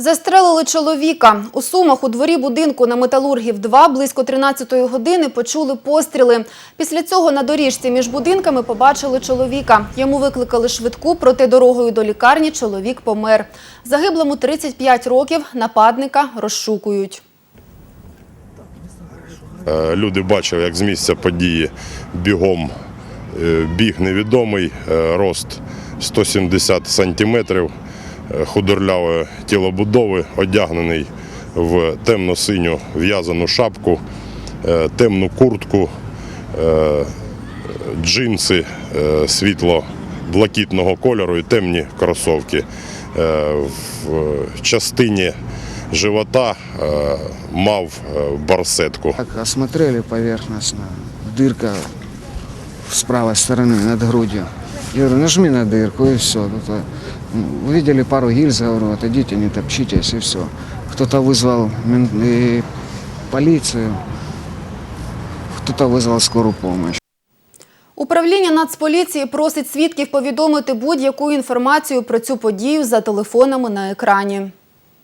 Застрелили чоловіка. У Сумах у дворі будинку на Металургів 2 близько 13-ї години почули постріли. Після цього на доріжці між будинками побачили чоловіка. Йому викликали швидку, проте дорогою до лікарні чоловік помер. Загиблому 35 років, нападника розшукують. Е, Люди бачили, як з місця події бігом е, біг невідомий, е, рост 170 сантиметрів, е, худорлявої тілобудови, одягнений в темно-синю в'язану шапку, е, темну куртку, е, джинси світло-блакитного кольору і темні кросовки. В частині живота мав барсетку. Так, осмотрели поверхностно. Дырка с правой стороны над грудью. Я говорю, нажми на дырку и все. Увидели пару гильз, говорю, отойдите, не топчитесь и все. Кто-то вызвал мен- и полицию, кто-то вызвал скорую помощь. Управління Нацполіції просить свідків повідомити будь-яку інформацію про цю подію за телефонами на екрані.